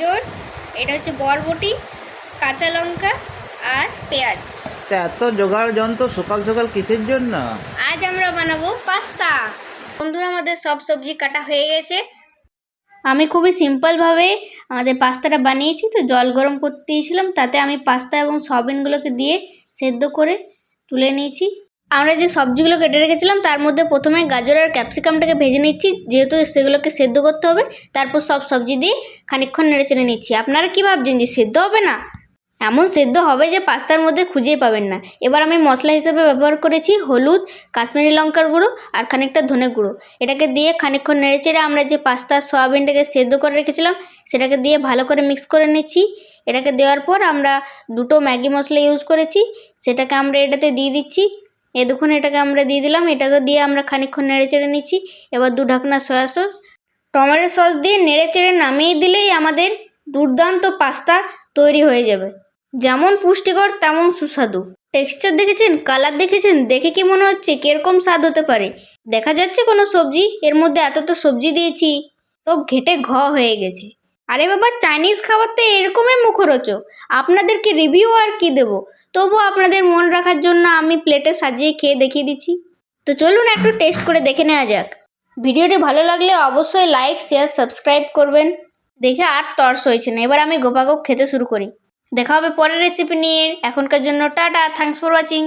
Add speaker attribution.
Speaker 1: গাজর এটা হচ্ছে বরবটি কাঁচা লঙ্কা আর পেঁয়াজ।
Speaker 2: তা এত জোগাড় যন্ত্র সকাল সকাল কিসের জন্য?
Speaker 1: আজ আমরা বানাবো পাস্তা। বন্ধুরা আমাদের সব সবজি কাটা হয়ে গেছে। আমি খুবই সিম্পলভাবে আমাদের পাস্তাটা বানিয়েছি তো জল গরম করতে দিয়েছিলাম তাতে আমি পাস্তা এবং সয়াবিনগুলোকে দিয়ে সেদ্ধ করে তুলে নিয়েছি। আমরা যে সবজিগুলো কেটে রেখেছিলাম, তার মধ্যে প্রথমে গাজর আর ক্যাপসিকামটাকে ভেজে নিচ্ছি, যেহেতু সেগুলোকে সেদ্ধ করতে হবে, তারপর সব সবজি দিয়ে খানিকক্ষণ নেড়ে চেড়ে নিচ্ছি। আপনারা কী ভাবছেন যে সেদ্ধ হবে না? এমন সেদ্ধ হবে যে পাস্তার মধ্যে খুঁজেই পাবেন না। এবার আমি মশলা হিসেবে ব্যবহার করেছি হলুদ, কাশ্মীরি লঙ্কার গুঁড়ো আর খানিকটা ধনে গুঁড়ো। এটাকে দিয়ে খানিকক্ষণ নেড়ে চেড়ে আমরা যে পাস্তা সয়াবিনটাকে সেদ্ধ করে রেখেছিলাম, সেটাকে দিয়ে ভালো করে মিক্স করে নিচ্ছি। এটাকে দেওয়ার পর আমরা দুটো ম্যাগি মশলা ইউজ করেছি, সেটাকে আমরা এটাতে দিয়ে দিচ্ছি। এ দেখুন, এটাকে আমরা দিয়ে দিলাম। এটাকে দিয়ে আমরা খানিকক্ষণ নেড়ে চেড়ে নিচ্ছি। এবার দু ঢাকনা সয়া সস। টমেটো সস দিয়ে নেড়ে চেড়ে নামিয়ে দিলেই আমাদের দুর্দান্ত পাস্তা তৈরি হয়ে যাবে। যেমন পুষ্টিকর, তেমন সুস্বাদু। টেক্সচার দেখেছেন? কালার দেখেছেন? দেখে কি মনে হচ্ছে? কীরকম স্বাদ হতে পারে? দেখা যাচ্ছে কোনো সবজি, এর মধ্যে এত তো সবজি দিয়েছি। সব ঘেটে ঘ হয়ে গেছে। আরে বাবা, চাইনিজ খাবার তো এরকমই মুখরোচক। আপনাদেরকে রিভিউ আর কি দেবো? তবু আপনাদের মন রাখার জন্য আমি প্লেটে সাজিয়ে খেয়ে দেখিয়ে দিচ্ছি। তো চলুন একটু টেস্ট করে দেখে নেওয়া যাক। ভিডিওটি ভালো লাগলে অবশ্যই লাইক শেয়ার সাবস্ক্রাইব করবেন। দেখে আর তর্স হয়েছে না। এবার আমি গোপাগোপ খেতে শুরু করি। দেখা হবে পরের রেসিপি নিয়ে। এখনকার জন্য টাটা। Thanks for watching